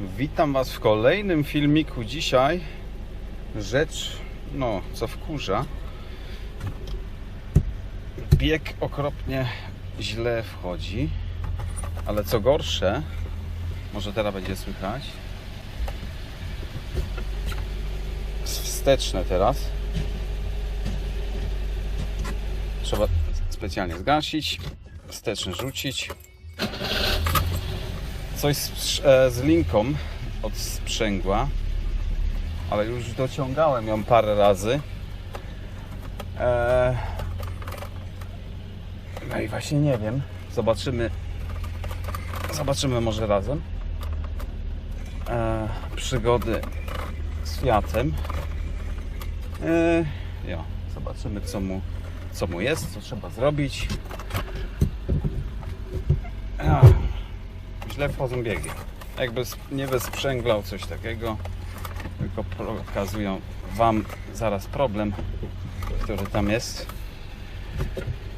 Witam Was w kolejnym filmiku. Dzisiaj rzecz, no, co wkurza. Bieg okropnie źle wchodzi, ale co gorsze, może teraz będzie słychać. Wsteczne teraz. Trzeba specjalnie zgasić, wsteczny rzucić. Coś z, e, z linką od sprzęgła, ale już dociągałem ją parę razy. E, no i właśnie nie wiem. Zobaczymy. Zobaczymy może razem. E, przygody z Fiatem. E, jo, zobaczymy co mu, co mu jest, co trzeba zrobić. Źle wchodzą biegi. Jakby nie wysprzęglał coś takiego, tylko pokazują Wam zaraz problem, który tam jest.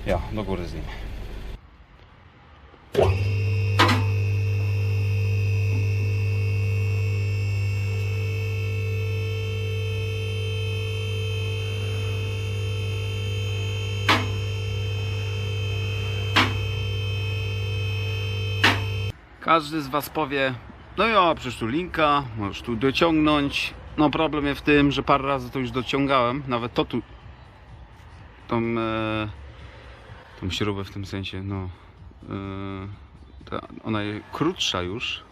Ja, do góry z nim. Każdy z Was powie, no ja, przecież tu linka, możesz tu dociągnąć. No problem jest w tym, że parę razy to już dociągałem, nawet to tu, tą, e, tą śrubę w tym sensie, no, e, ta, ona jest krótsza już,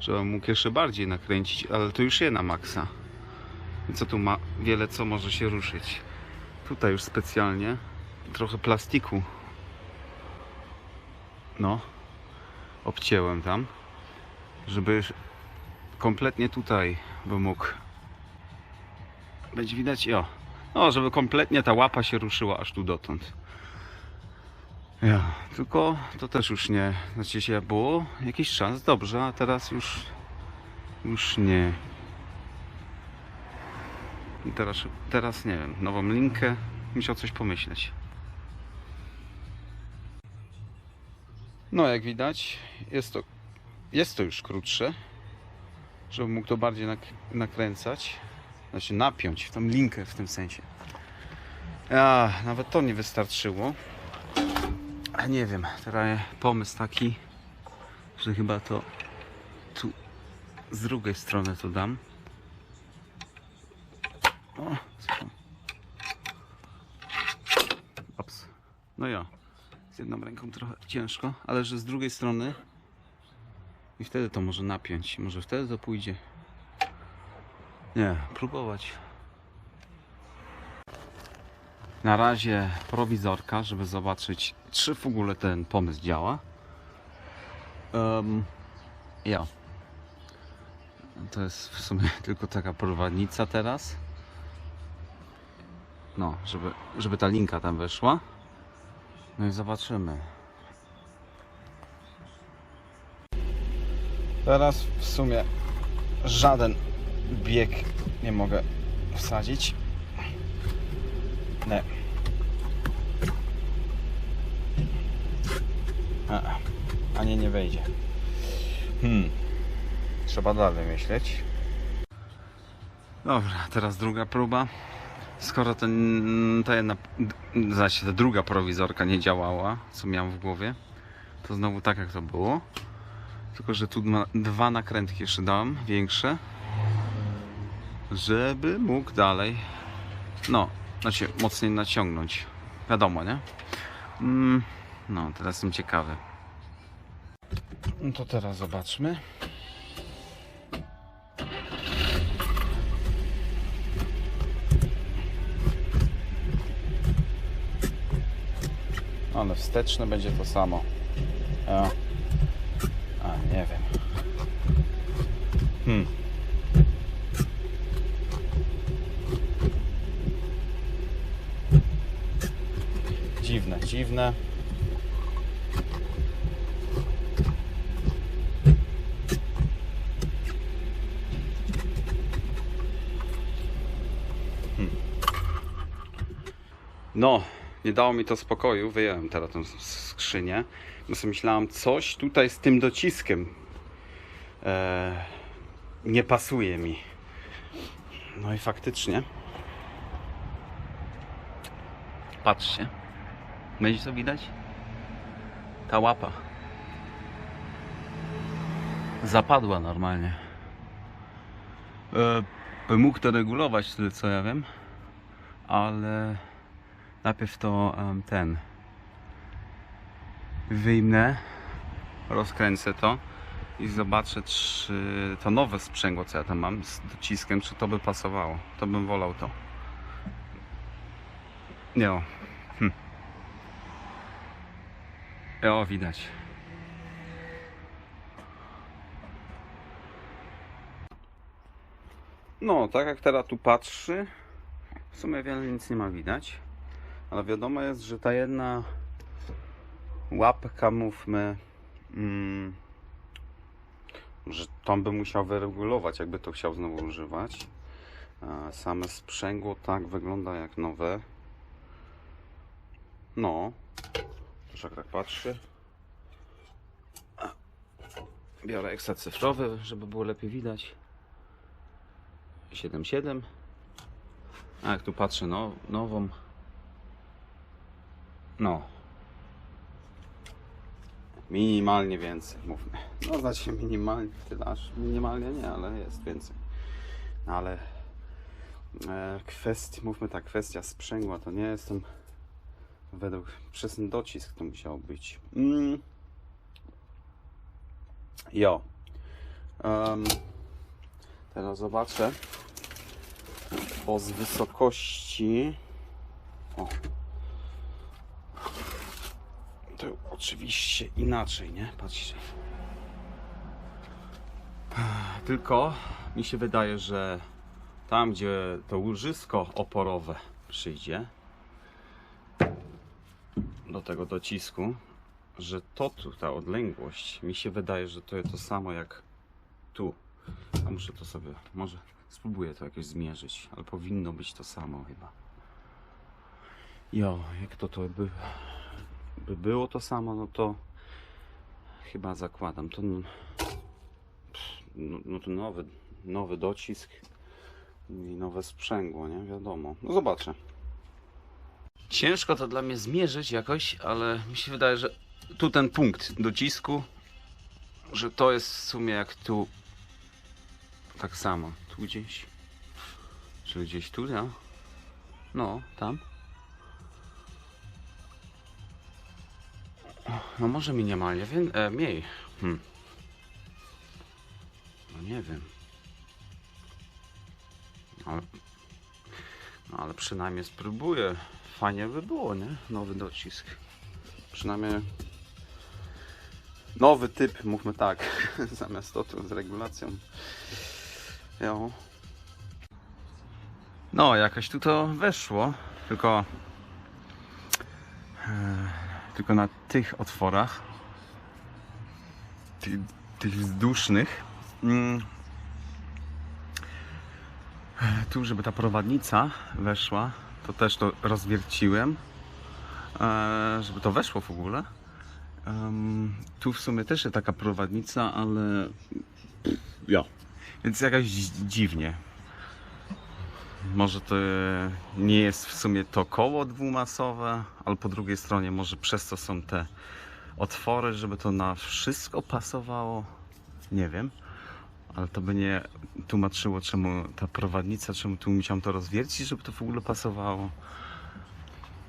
żebym mógł jeszcze bardziej nakręcić, ale to już je na maksa. Co tu ma, wiele co może się ruszyć. Tutaj już specjalnie trochę plastiku, no, obcięłem tam, żeby kompletnie tutaj by mógł być widać, o, no, żeby kompletnie ta łapa się ruszyła aż tu dotąd. Ja, tylko to też już nie, znaczy się było jakiś czas dobrze, a teraz już już nie. I teraz, teraz nie wiem, nową linkę, musiał coś pomyśleć. No, jak widać, jest to, jest to już krótsze, żeby mógł to bardziej nak nakręcać, znaczy napiąć w tą linkę w tym sensie. A, nawet to nie wystarczyło. A nie wiem, teraz pomysł taki, że chyba to tu z drugiej strony to dam. O, co? Ops. No ja. Z jedną ręką trochę ciężko, ale że z drugiej strony i wtedy to może napiąć. Może wtedy to pójdzie. Nie, próbować. Na razie prowizorka, żeby zobaczyć, czy w ogóle ten pomysł działa. Um, ja. To jest w sumie tylko taka prowadnica teraz. No, żeby, żeby ta linka tam weszła. No i zobaczymy. Teraz w sumie żaden bieg nie mogę wsadzić. Nie. A, ani nie wejdzie. Hmm. Trzeba dalej myśleć. Dobra, teraz druga próba. Skoro ten, ta jedna, znaczy ta druga prowizorka nie działała, co miałem w głowie, to znowu tak jak to było. Tylko, że tu dwa nakrętki jeszcze dałem, większe, żeby mógł dalej, no, znaczy mocniej naciągnąć. Wiadomo, nie? Mm, no, teraz jestem ciekawy. No to teraz zobaczmy. Ale wsteczne będzie to samo. A, a nie wiem. Hmm. Dziwne, dziwne. Hmm. No, nie dało mi to spokoju. Wyjąłem teraz tą skrzynię. Bo sobie myślałem, coś tutaj z tym dociskiem e, nie pasuje mi. No i faktycznie. Patrzcie. Będzie to widać? Ta łapa. Zapadła normalnie. E, bym mógł to regulować, tyle co ja wiem. Ale najpierw to ten. Wyjmę, rozkręcę to i zobaczę, czy to nowe sprzęgło, co ja tam mam z dociskiem, czy to by pasowało. To bym wolał to. Nie o. Hm. O, widać. No, tak jak teraz tu patrzy, w sumie wiele nic nie ma widać. Ale wiadomo jest, że ta jedna łapka, mówmy, mm, że tam by musiał wyregulować, jakby to chciał znowu używać. Same sprzęgło tak wygląda jak nowe. No, też jak tak patrzy. Biorę ekstra cyfrowy, żeby było lepiej widać. 7.7. A jak tu patrzę, no, nową. No. Minimalnie więcej, mówmy. No znaczy minimalnie, tyle aż minimalnie nie, ale jest więcej. No, ale e, mówmy tak, kwestia sprzęgła to nie jestem według, przez ten docisk to musiał być. Mm. Jo. Em, teraz zobaczę, bo z wysokości o, to oczywiście inaczej, nie? Patrzcie. Tylko mi się wydaje, że tam, gdzie to łożysko oporowe przyjdzie do tego docisku, że to tu, ta odległość, mi się wydaje, że to jest to samo jak tu. A muszę to sobie, może spróbuję to jakoś zmierzyć, ale powinno być to samo chyba. Jo, jak to to by, by było to samo, no to chyba zakładam. To, no, no to nowy, nowy docisk i nowe sprzęgło, nie? Wiadomo. No zobaczę. Ciężko to dla mnie zmierzyć jakoś, ale mi się wydaje, że tu ten punkt docisku, że to jest w sumie jak tu tak samo. Tu gdzieś. Czy gdzieś tu, ja? No, tam. No może minimalnie, wiem, e, mniej. Hmm. No nie wiem. Ale, no ale przynajmniej spróbuję. Fajnie by było, nie? Nowy docisk. Przynajmniej nowy typ, mówmy tak, zamiast to z regulacją. Jo. No, jakoś tu to weszło, tylko e, tylko na tych otworach tych, tych wzdusznych mm, tu, żeby ta prowadnica weszła, to też to rozwierciłem, e, żeby to weszło w ogóle. Tu w sumie też jest taka prowadnica, ale ja. Więc jakaś dziwnie. Może to nie jest w sumie to koło dwumasowe, ale po drugiej stronie może przez to są te otwory, żeby to na wszystko pasowało. Nie wiem. Ale to by nie tłumaczyło, czemu ta prowadnica, czemu tu musiałem to rozwiercić, żeby to w ogóle pasowało.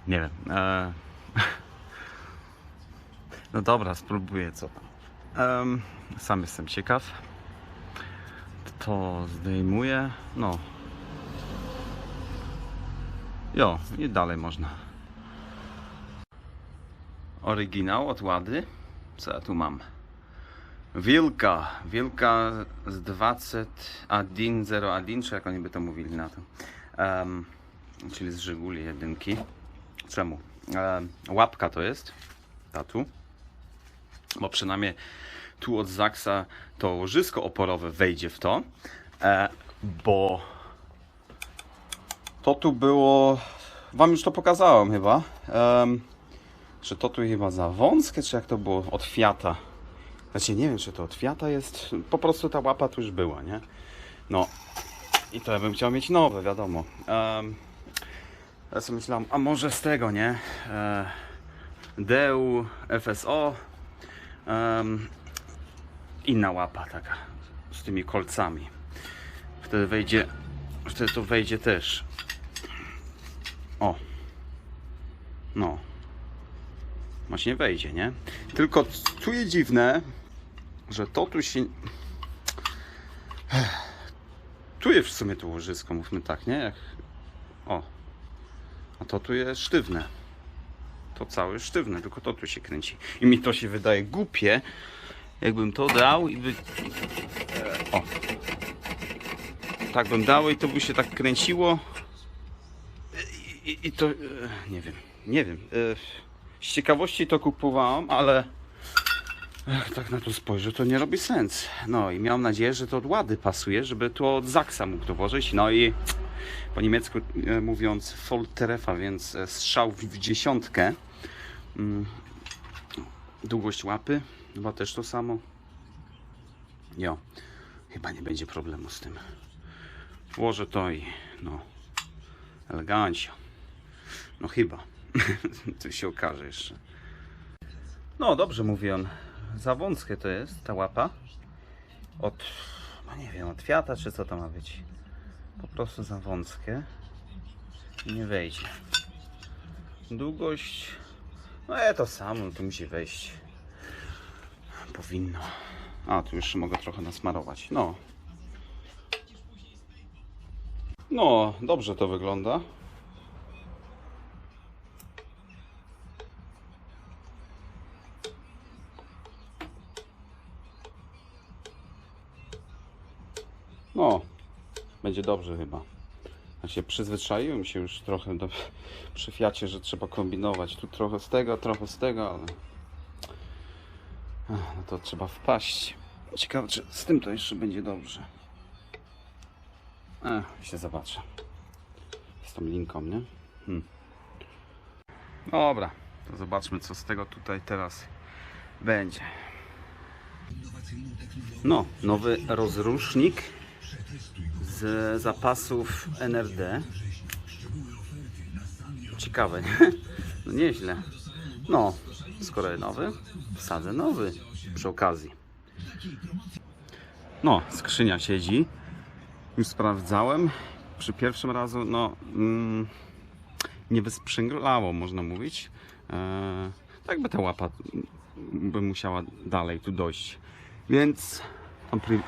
Nie wiem. E... No dobra, spróbuję co tam. Sam jestem ciekaw. To zdejmuję. No. Jo, i dalej można. Oryginał od Łady. Co ja tu mam? Wilka. Wilka z 2101, czy jak oni by to mówili na to. Em, czyli z Żyguli jedynki. Czemu? Em, łapka to jest. Ta tu. Bo przynajmniej tu od Zaksa to łożysko oporowe wejdzie w to. E, bo to tu było. Wam już to pokazałem chyba. Em, czy to tu chyba za wąskie, czy jak to było od Fiata? Znaczy nie wiem, czy to od Fiata jest. Po prostu ta łapa tu już była, nie? No. I to ja bym chciał mieć nowe, wiadomo. Um, ja sobie myślałem, a może z tego, nie? E, FSO. em, inna łapa taka. Z tymi kolcami. Wtedy wejdzie. Wtedy to wejdzie też. O. No. Właśnie wejdzie, nie? Tylko jest dziwne, że to tu się. Tu jest w sumie to łożysko, mówmy tak, nie? Jak... O. A to tu jest sztywne. To całe sztywne, tylko to tu się kręci. I mi to się wydaje głupie, jakbym to dał i by. O. Tak bym dał i to by się tak kręciło. I, i, to. e, Nie wiem. Nie wiem. E, Z ciekawości to kupowałem, ale. Jak tak na to spojrzę, to nie robi sens. No i miałem nadzieję, że to od łady pasuje, żeby tu od Zaksa mógł dołożyć. No i po niemiecku e, mówiąc Volltreffer, więc e, strzał w w dziesiątkę. Mm. Długość łapy, chyba też to samo. Jo, chyba nie będzie problemu z tym. Włożę to i no, elegancio. No chyba. to się okaże jeszcze. No dobrze mówiłem. Za wąskie to jest ta łapa. Od, no nie wiem, od Fiata czy co to ma być. Po prostu za wąskie. I nie wejdzie. Długość, no ja to samo, tu musi wejść. Powinno. A, tu jeszcze mogę trochę nasmarować. No. No, dobrze to wygląda. Dobrze chyba. Się przyzwyczaiłem się już trochę do, przy Fiacie, że trzeba kombinować. Tu trochę z tego, trochę z tego, ale no to trzeba wpaść. Ciekawe, czy z tym to jeszcze będzie dobrze. Ech, się zobaczę. Z tą linką, nie? Hmm. Dobra, to zobaczmy, co z tego tutaj teraz będzie. No, nowy rozrusznik z zapasów NRD. Ciekawe, nie? No nieźle. No, skoro nowy, wsadzę nowy przy okazji. No, skrzynia siedzi. Już sprawdzałem. Przy pierwszym razu, no, mm, nie wysprzęglało, można mówić. Eee, tak by ta łapa by musiała dalej tu dojść. Więc pri-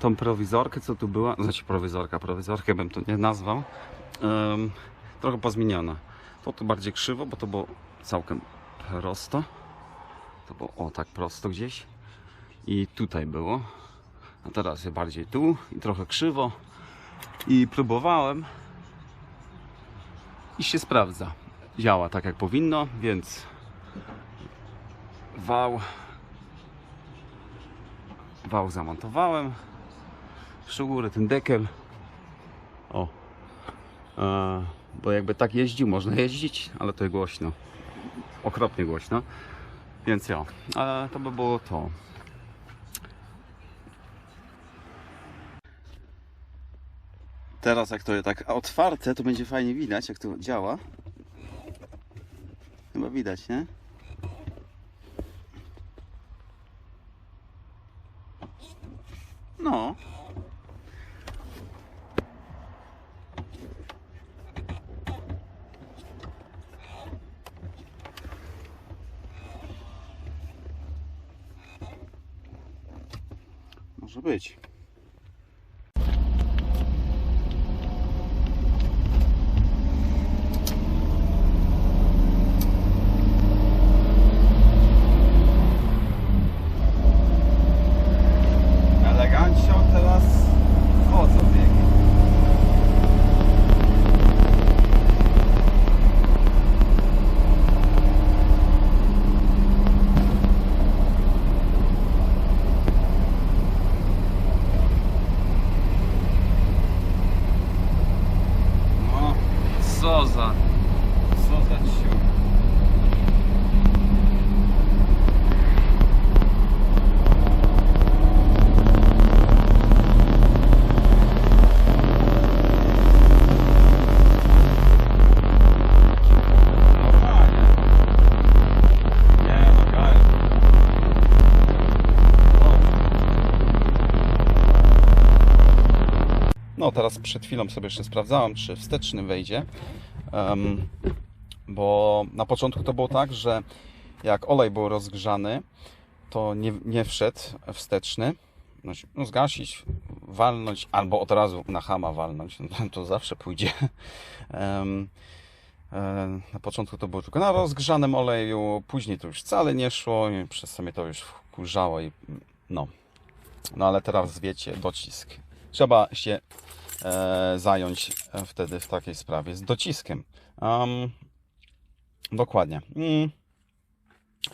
tą prowizorkę, co tu była, znaczy prowizorka, prowizorkę bym to nie nazwał, em, trochę pozmieniona. To tu bardziej krzywo, bo to było całkiem prosto. To było o tak prosto gdzieś. I tutaj było. A teraz jest bardziej tu i trochę krzywo. I próbowałem. I się sprawdza. Działa tak jak powinno, więc wał wał zamontowałem jeszcze u góry ten dekel o. E, bo jakby tak jeździł można jeździć ale to jest głośno. Okropnie głośno. Więc ja. E, to by było to. Teraz jak to jest tak otwarte to będzie fajnie widać jak to działa. Chyba widać nie? No. Być. Przed chwilą sobie jeszcze sprawdzałem, czy wsteczny wejdzie. Bo na początku to było tak, że jak olej był rozgrzany, to nie, nie wszedł wsteczny. No, no zgasić, walnąć, albo od razu na hama walnąć, no, to zawsze pójdzie. E, na początku to było tylko na rozgrzanym oleju, później to już wcale nie szło i przez co mnie to już wkurzało i no. No ale teraz wiecie, docisk. Trzeba się zająć e, wtedy w takiej sprawie z dociskiem. Em, dokładnie. Mm.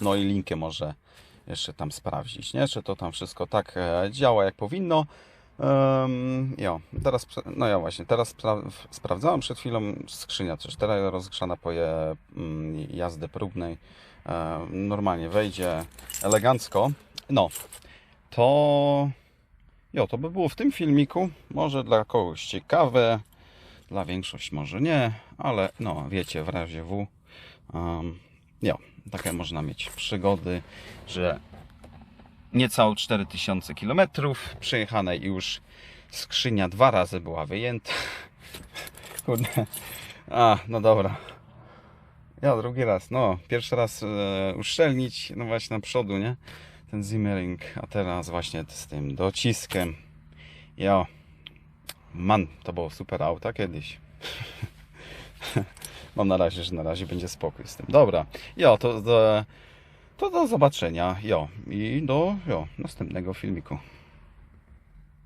No i linkę może jeszcze tam sprawdzić, nie? Czy to tam wszystko tak e, działa jak powinno. Um, jo, teraz, no ja właśnie, teraz spra- sprawdzałem przed chwilą skrzynia, też teraz rozgrzana po je, mm, jazdy próbnej. E, normalnie wejdzie elegancko. No, to jo, to by było w tym filmiku. Może dla kogoś ciekawe, dla większości może nie, ale no wiecie, w razie W. Um, jo, takie można mieć przygody, że niecałe 4000 km przejechane i już skrzynia dwa razy była wyjęta. Kurde. A, no dobra. Ja drugi raz, no, pierwszy raz e, uszczelnić, no właśnie na przodu, nie? Ten zimmering, a teraz właśnie z tym dociskiem. Jo. Man, to było super auta kiedyś. Mam na razie, że na razie będzie spokój z tym. Dobra, jo, to do, to do zobaczenia, jo, i do jo, następnego filmiku.